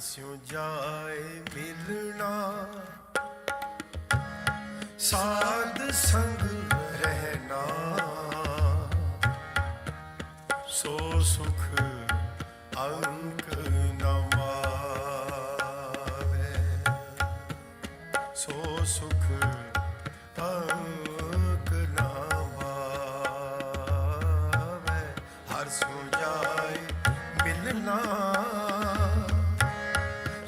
ਸਿਉ ਜਾਏ ਮਿਲਣਾ। ਸਾਧ ਸੰਗ ਰਹਿਣਾ। ਸੋ ਸੁਖ ਅੰਕ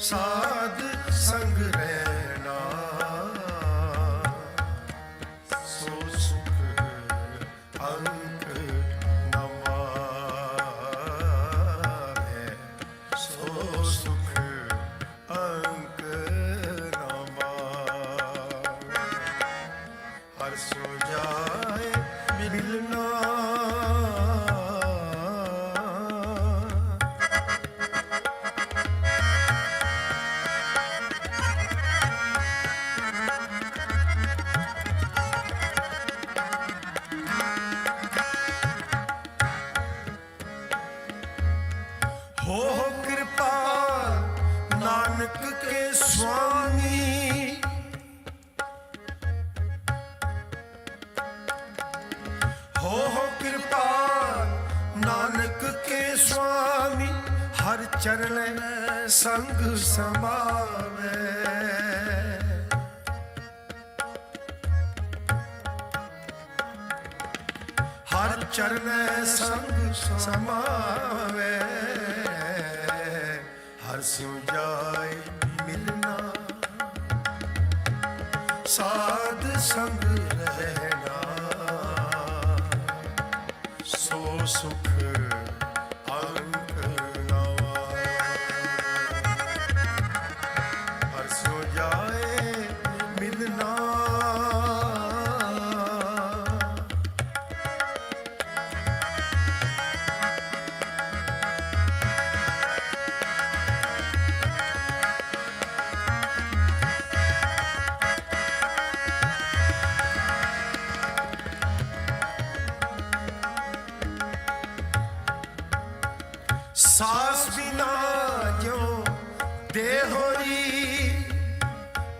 ਸਾਧ ਸੰਗ ਰਹਿਣਾ। ਸੋ ਸੁਖ ਅੰਕ ਹੋ ਕਿਰਪਾਲ ਨਾਨਕ ਕੇ ਸੁਆਮੀ। ਹੋ ਕਿਰਪਾਲ ਨਾਨਕ ਕੇ ਸੁਆਮੀ, ਹਰ ਚਰਨ ਸੰਗ ਸਮਾਵੇ। ਹਰ ਚਰਨ ਸੰਗ ਸਮਾਵੇ। ਸਿਉ ਜਾਏ ਮਿਲਣਾ। ਸਾਧ ਸੰਗ ਰਹਿਣਾ ਸਾਸ ਬਿਨਾ ਜੋ ਦੇਹੋਰੀ?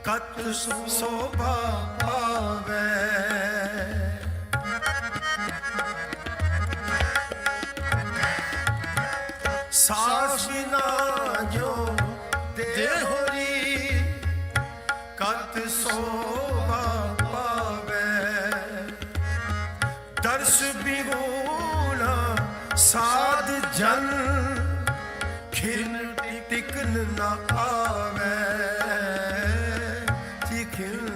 ਕਤ ਸੋਭਾ ਪਾਵੇ। ਸਾਸ ਬਿਨਾ ਜੋ ਦੇਹੋਰੀ? ਕਤ ਸੋਭਾ ਪਾਵੇ। ਦਰਸ ਬਿਹੂਣਾ ਸਾਧ ਜਨ ਖਿਨ ਟਿਕਨ ਨਾ ਆਵੇ। ਟਿਕਨ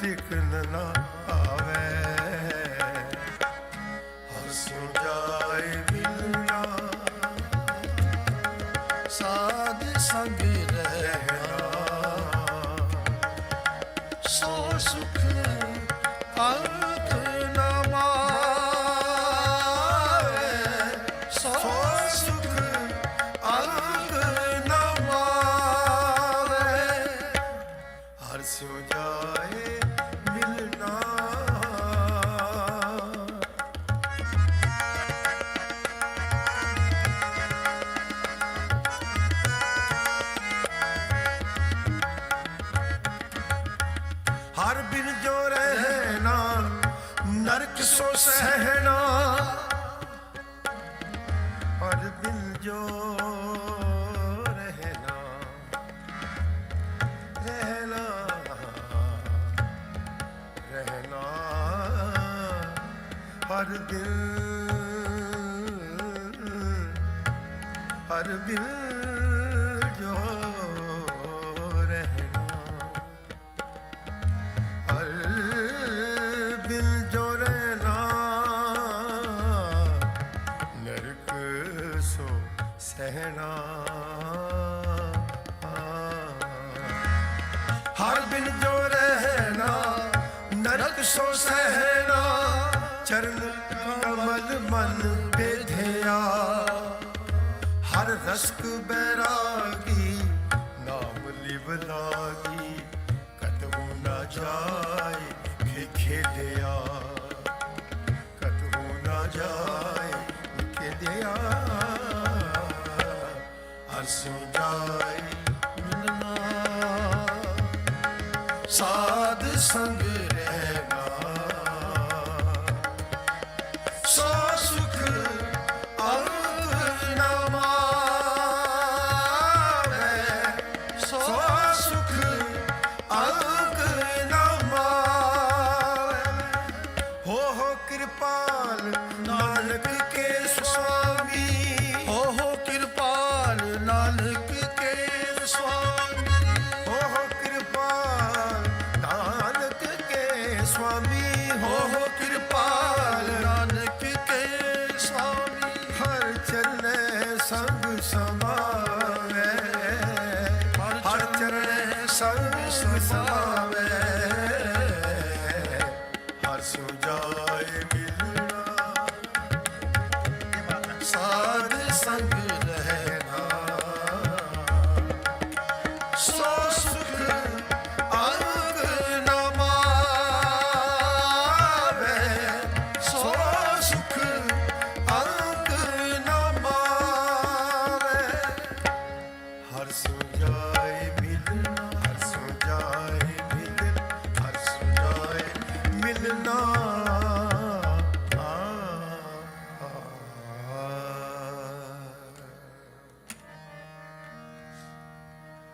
ਟਿਕਨ ਨਾ ਆਵੇ। ਹਰ ਜਾਏ ਮਿਲਣਾ। ਸਾਧ ਸੰਗ ਰਹਿਣਾ। ਸੋ ਸੁਖ ਨਰਕ ਸੋ ਸਹਿਣਾ। ਹਰ ਬਿਨ ਜੋ ਰਹਿਣਾ ਰਹਿਣਾ ਰਹਿਣਾ। ਹਰ ਦਿਲ ਹਰ ਦਿਲ ਜੋ ਹਰ ਬਿਨ ਜੋ ਰਹਿਣਾ, ਨਰਕ ਸੋ ਸਹਿਣਾ, ਚਰਨ ਕਮਲ ਮਨ ਬੇਧਿਆ ਹਰ ਰਸਕ ਬੈਰਾਗੀ, ਨਾਮ ਲਿਵ ਲਾਗੀ ਕਤਬੂ ਨਾ ਜਾਏ ਖੇ ਖੇਦਿਆ ਕਤਬੂ ਨਾ ਜਾਏ ਖੇਦਿਆ ਹਰ ਸਿਉ ਜਾਏ ਸੰਗ ਰਹਿਣਾ ਸੁਖ ਅਰਥ ਨਾ ਮਾਵੇ ਸੋ ਸੰਗ ਸਮਾ Oh.